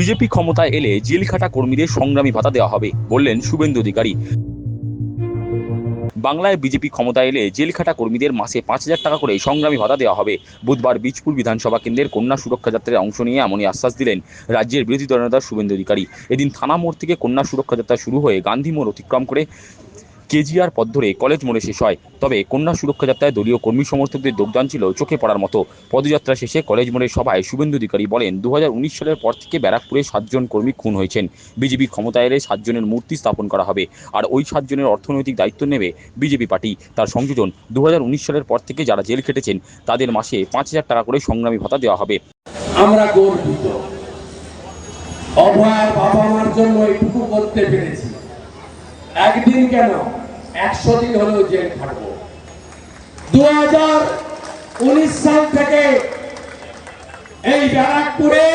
BJP ক্ষমতায় এলে জেলখাটা কর্মীদের সংগ্রামী ভাতা দেওয়া হবে, বললেন শুভেন্দু অধিকারী। বাংলায় বিজেপি ক্ষমতায় এলে জেলখাটা কর্মীদের মাসে পাঁচ হাজার টাকা করে সংগ্রামী ভাতা দেওয়া হবে। বুধবার বীজপুর বিধানসভা কেন্দ্রের কন্যা সুরক্ষা যাত্রায় অংশ নিয়ে এমনই আশ্বাস দিলেন রাজ্যের বিরোধী দলনেতা শুভেন্দু অধিকারী। এদিন থানা মোড় থেকে কন্যা সুরক্ষা যাত্রা শুরু হয়ে গান্ধী মোড় অতিক্রম করে কেজিআর পথ ধরে কলেজ মোড়ে শেষ হয়। তবে কন্যা সুরক্ষা যাত্রায় দলীয় কর্মী সমর্থকদের যোগদান ছিল চোখে পড়ার মতো। পদযাত্রা শেষে কলেজ মোড়ের সভায় শুভেন্দু অধিকারী বলেন দু হাজার উনিশ সালের পর থেকে ব্যারাকপুরে সাতজন কর্মী খুন হয়েছেন। বিজেপি ক্ষমতায় এলে সাতজনের মূর্তি স্থাপন করা হবে। আর ওই সাতজনের অর্থনৈতিক দায়িত্ব নেবে বিজেপি পার্টি। তার সংযোজন দু হাজার উনিশ সালের পর থেকে যারা জেল খেটেছেন, তাদের মাসে পাঁচ হাজার টাকা করে সংগ্রামী ভাতা দেওয়া হবে। আমরা গর্বিত। অভয় বাবা মার জন্য এইটুকু করতে পেরেছি। একদিন কেন একশো দিন হলেও জেল খাটবো দু সাল থেকে এই ব্যারাকপুরে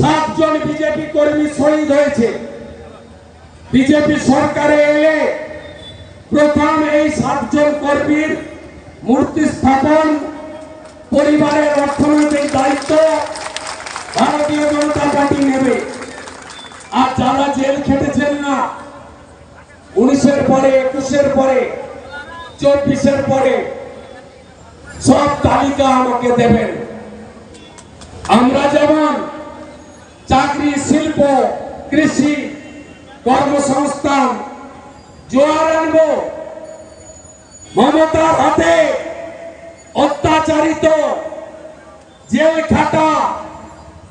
সাতজন বিজেপি কর্মী শহীদ হয়েছে। বিজেপি সরকারে এলে প্রথম এই সাতজন কর্মীর মূর্তি স্থাপন পরিবারের অর্থনৈতিক দায়িত্ব ভারতীয় জনতা পার্টি নেবে। আর যারা জেল খেটেছেন না উনিশের পরে, একুশের পরে, চব্বিশের পরে সব তালিকা আমাকে দেবেন। আমরা যেমন চাকরি, শিল্প, কৃষি, কর্মসংস্থান, জোয়ার আনব, মমতার হাতে অত্যাচারিত জেল খাটা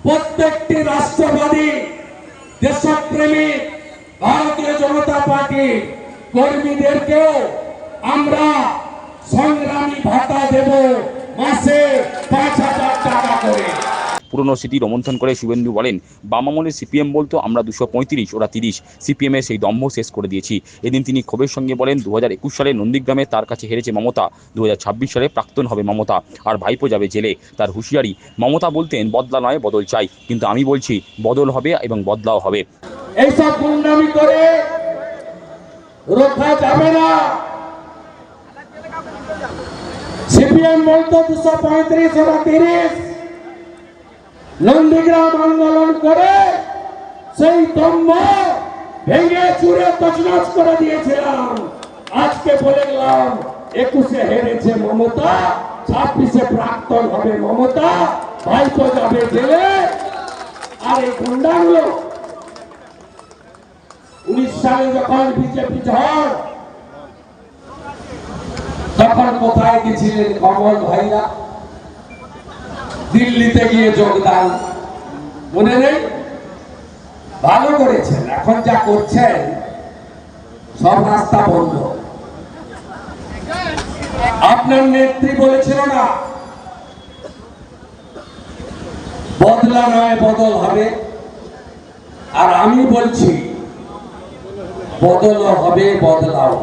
প্রত্যেকটি রাষ্ট্রবাদী দেশপ্রেমিক ভারতীয় জনতা কর্মীদেরকেও আমরা সংগ্রামী ভাতা দেব মাসে পাঁচ হাজার টাকা করে। পুরনো স্মৃতি রোমন্থন করে শুভেন্দু বলেন বামামলে সিপিএম বলতো আমরা দুশো পঁয়ত্রিশ ওরা তিরিশ। সিপিএমের সেই দম্ভ শেষ করে দিয়েছি। এদিন তিনি ক্ষোভের সঙ্গে বলেন দু হাজার একুশ সালে নন্দীগ্রামে তার কাছে হেরেছে মমতা দু হাজার ছাব্বিশ সালে প্রাক্তন হবে মমতা আর ভাইপো যাবে জেলে। তার হুঁশিয়ারি মমতা বলতেন বদলা নয় বদল চাই। কিন্তু আমি বলছি বদল হবে এবং বদলাও হবে। এইসব গুন্ডামি করে রোখা যাবে না। সিপিএম বলতো দুশো পঁয়ত্রিশ ওরা তিরিশ। নন্দীগ্রাম আন্দোলন করে সেই দম্ভ ভেঙে চুরে তছনছ করে দিয়েছিলাম। আজকে বলে গেলাম, একুশে হেরেছে মমতা, ছাব্বিশে প্রাক্তন হবে মমতা ভাইপো যাবে জেলে। আর এই গুন্ডাগুলো সালে যখন বিজেপি ঝড় তখন কোথায় গেছিলেন কমল ভাইরা? দিল্লিতে গিয়ে যোগদান। মনে নেই? ভালো করেছেন, এখন যা করছেন, সব রাস্তা বন্ধ। আপনার নেত্রী বলেছিল না, বদলা নয়, বদল হবে। আর আমি বলছি বদলও হবে বদলাও।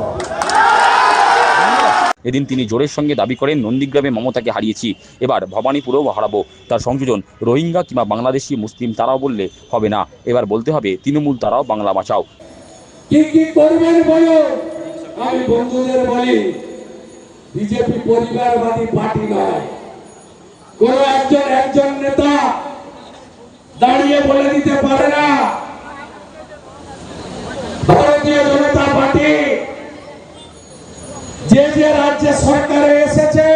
এদিন তিনি জোরের সঙ্গে দাবি করেন নন্দীগ্রামে মমতাকে হারিয়েছি এবার ভবানীপুরেও হারাবো। তার সংযোজন রোহিঙ্গা কিংবা বাংলাদেশি মুসলিম তারাও বললে হবে না। এবার বলতে হবে তৃণমূল তারাও বাংলা বাঁচাও। কি কি করবেন বলো? আমি বন্ধুদের বলি বিজেপি পরিবারবাদী পার্টি নয়। কোন একজন একজন নেতা দাঁড়িয়ে বলে দিতে পারে না ভারতীয় জনতা পার্টি যে যে রাজ্যে সরকারে এসেছে।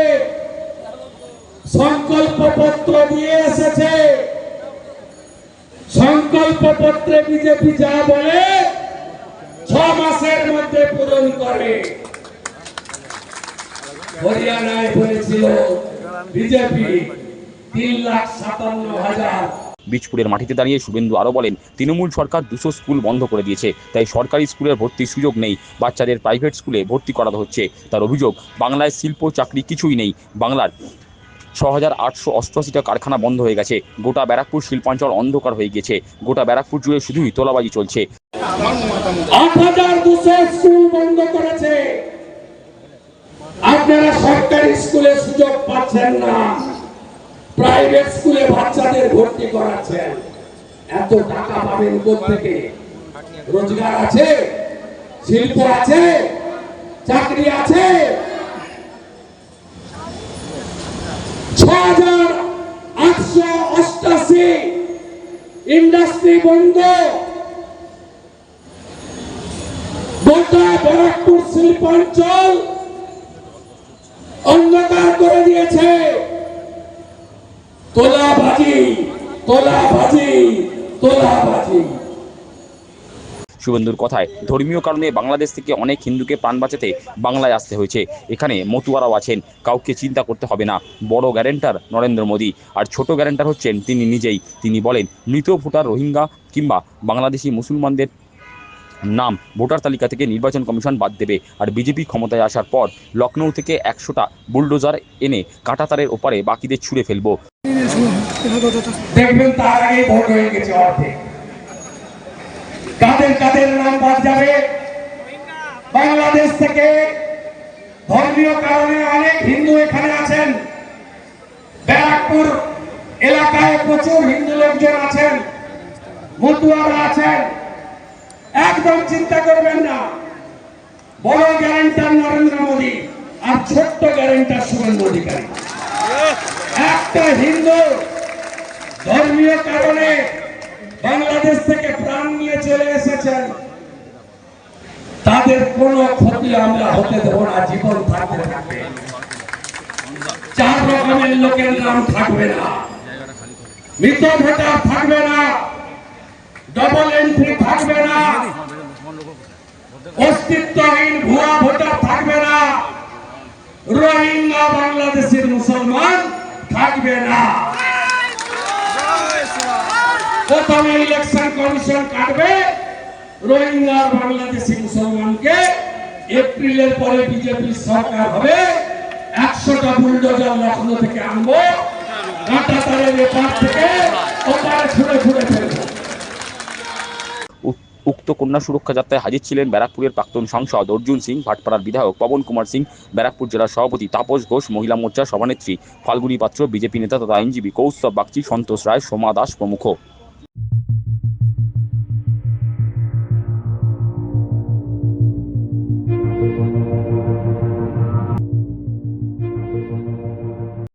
সংকল্প পত্র দিয়ে এসেছে। সংকল্প পত্রে বিজেপি যা বলে, ছ মাসের মধ্যে পূরণ করে। হরিয়ানায় বলেছিল বিজেপি তিন লাখ সাতান্ন হাজার বীজপুরের মাটিতে দাঁড়িয়ে শুভেন্দু আরও বলেন, তৃণমূল সরকার দুশো স্কুল বন্ধ করে দিয়েছে, তাই সরকারি স্কুলের ভর্তির সুযোগ নেই, বাচ্চাদের প্রাইভেট স্কুলে ভর্তি করাতে হচ্ছে। তার অভিযোগ, বাংলায় শিল্প, চাকরি কিছুই নেই, বাংলার ছ হাজার আটশো অষ্টআশিটা কারখানা বন্ধ হয়ে গেছে, গোটা ব্যারাকপুর শিল্পাঞ্চল অন্ধকার হয়ে গেছে, গোটা ব্যারাকপুর জুড়ে শুধুই তোলাবাজি চলছে। আপনারা সরকারি স্কুলে সুযোগ পাচ্ছেন না। প্রাইভেট স্কুলে বাচ্চাদের ভর্তি করাচ্ছেন। এত টাকা পাবেন থেকে। রোজগার আছে? শিল্প আছে? চাকরি আছে? আটশো ইন্ডাস্ট্রি বন্ধ। গোটা ব্যারাকপুর শিল্পাঞ্চল অন্ধকার করে দিয়েছে। তোলাবাজি তোলাবাজি তোলাবাজি। শুভেন্দুর কথায় ধর্মীয় কারণে বাংলাদেশ থেকে অনেক হিন্দুকে প্রাণ বাঁচাতে বাংলায় আসতে হয়েছে। এখানে মতুয়ারাও আছেন, কাউকে চিন্তা করতে হবে না। বড় গ্যারেন্টার নরেন্দ্র মোদী আর ছোট গ্যারেন্টার হচ্ছেন তিনি নিজেই। তিনি বলেন, মৃত ভোটার রোহিঙ্গা কিংবা বাংলাদেশি মুসলমানদের নাম ভোটার তালিকা থেকে নির্বাচন কমিশন বাদ দেবে আর বিজেপি ক্ষমতায় আসার পর লখনৌ থেকে একশোটা বুলডোজার এনে কাঁটাতারের ওপারে বাকিদের ছুঁড়ে ফেলব। দেখবেন তার আগে ভোট হয়ে গেছে অর্ধেক। কাদের কাদের নাম বাদ যাবে? বাংলাদেশ থেকে ধর্মীয় কারণে অনেক হিন্দু এখানে আছেন। ব্যারাকপুর এলাকায় প্রচুর হিন্দু লোকজন আছেন। মতুয়ারা আছেন। একদম চিন্তা করবেন না। বড় গ্যারেন্টার নরেন্দ্র মোদী আর ছোট্ট গ্যারেন্টার শুভেন্দু অধিকারী একটা হিন্দু ধর্মীয় কারণে বাংলাদেশ থেকে প্রাণ নিয়ে চলে এসেছেন। তাদের কোনো ক্ষতি আমরা হতে দেব না, জীবন থাকতে থাকবে। চার রকমের লোকের নাম থাকবে না। মৃত ভোটার থাকবে না ডবল এন্ট্রি থাকবে না, অস্তিত্বহীন ভুয়া ভোটার থাকবে না, রোহিঙ্গা বাংলাদেশের মুসলমান থাকবে না। প্রথমে ইলেকশন কমিশন কাটবে। রোহিঙ্গা বাংলাদেশি মুসলমানকে এপ্রিলের পরে বিজেপি সরকার হবে। একশোটা বুলডোজার লখনৌ থেকে আনব। উক্ত কন্যা সুরক্ষা যাত্রায় হাজির ছিলেন ব্যারাকপুরের প্রাক্তন সাংসদ অর্জুন সিং, ভাটপাড়ার বিধায়ক পবন কুমার সিং, ব্যারাকপুর জেলার সভাপতি তাপস ঘোষ, মহিলা মোর্চা সভানেত্রী ফাল্গুনী পাত্র, বিজেপি নেতা তথা আইনজীবী কৌস্তব বাগচি, সন্তোষ রায়, সোমা দাস প্রমুখ।